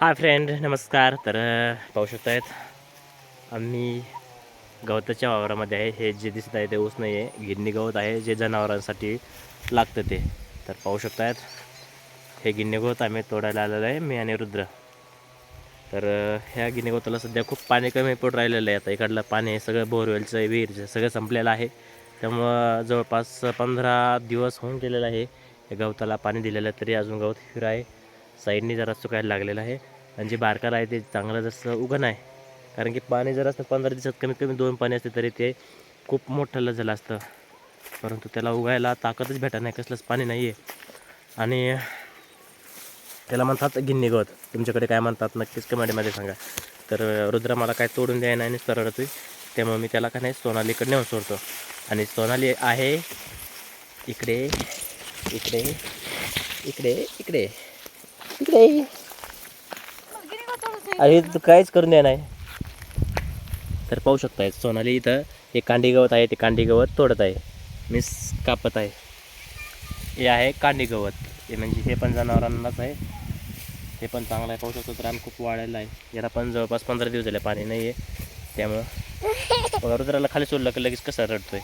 Hi friend नमस्कार. तर पाहू पाहू शकतायत आम्ही गवताच्या वावरामध्ये आहे. हे जे दिसत आहे ते ऊस नाही आहे. गिन्नी गवत आहे जे जनावरांसाठी लागतं ते. तर पाहू शकतायत हे गिन्नी गवत आम्ही तोडायला आलेलं आहे मी आणि रुद्र. तर ह्या गिन्नी गवताला सध्या खूप पाणी कमी पडून राहिलेलं आहे. आता इकडलं पाणी सगळं बोरवेलचं विहीरचं सगळं संपलेलं आहे. त्यामुळं जवळपास पंधरा दिवस होऊन गेलेलं आहे या गवताला पाणी दिलेलं तरी अजून गवत हिर आहे. साईडनी जरा सुकायला लागलेलं आहे. आणि जे बारकाला आहे ते चांगलं जसं उगण आहे कारण की पाणी जर असतं पंधरा दिवसात कमीत कमी दोन पाणी असते तरी ते खूप मोठं झालं असतं. परंतु त्याला उगायला ताकदच भेटत नाही कसलंच पाणी नाही आहे आणि त्याला म्हणतात गिन्नी गवत. तुमच्याकडे काय म्हणतात नक्कीच कमेंटमध्ये सांगा. तर रुद्र मला काय तोडून द्यायला नाही सरळ रडतोय त्यामुळे मी त्याला काय नाही सोनालीकडे नेऊन सोडतो. आणि सोनाली आहे. इकडे इकडे इकडे इकडे. इकडे अरे तू काहीच करून द्या नाही. तर पाहू शकताय सोनाली इथं हे कांडी गवत आहे ते कांडी गवत तोडत आहे. मीस कापत आहे. हे आहे कांडी गवत. हे म्हणजे हे पण जनावरांनाच आहे. हे पण चांगलं आहे. पाहू शकतो रान खूप वाढलेलं आहे. याला पण जवळपास पंधरा दिवस झाले पाणी नाही आहे. त्यामुळं रुद्राला खाली सोडलं की लगेच कसं रडतोय.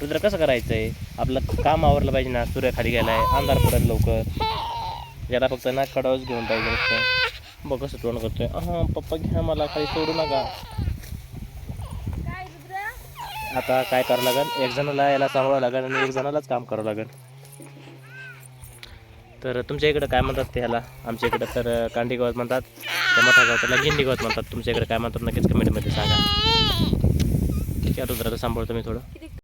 रुद्र कसं करायचं आहे आपलं काम आवरलं पाहिजे ना. सूर्य खाली गेला आहे अंधार पडत लवकर. याला फक्त ना कडावच घेऊन पाहिजे नुसतं. बघ कसं तोंड करतोय. हां पप्पा घ्या मला खाली सोडू नका. आता काय करावं लागेल? एक जणाला याला सांभाळावं लागेल आणि एक जणालाच काम करावं लागेल. तर तुमच्या इकडं काय म्हणतात ते ह्याला? आमच्या इकडं तर कांडी गवत म्हणतात. त्या मोठ्या गवताला गिंडी गवत म्हणतात. तुमच्या इकडे काय म्हणतात नक्कीच कमेंटमध्ये सांगा. ठीक आहे रुद्राला सांभाळतो मी थोडं.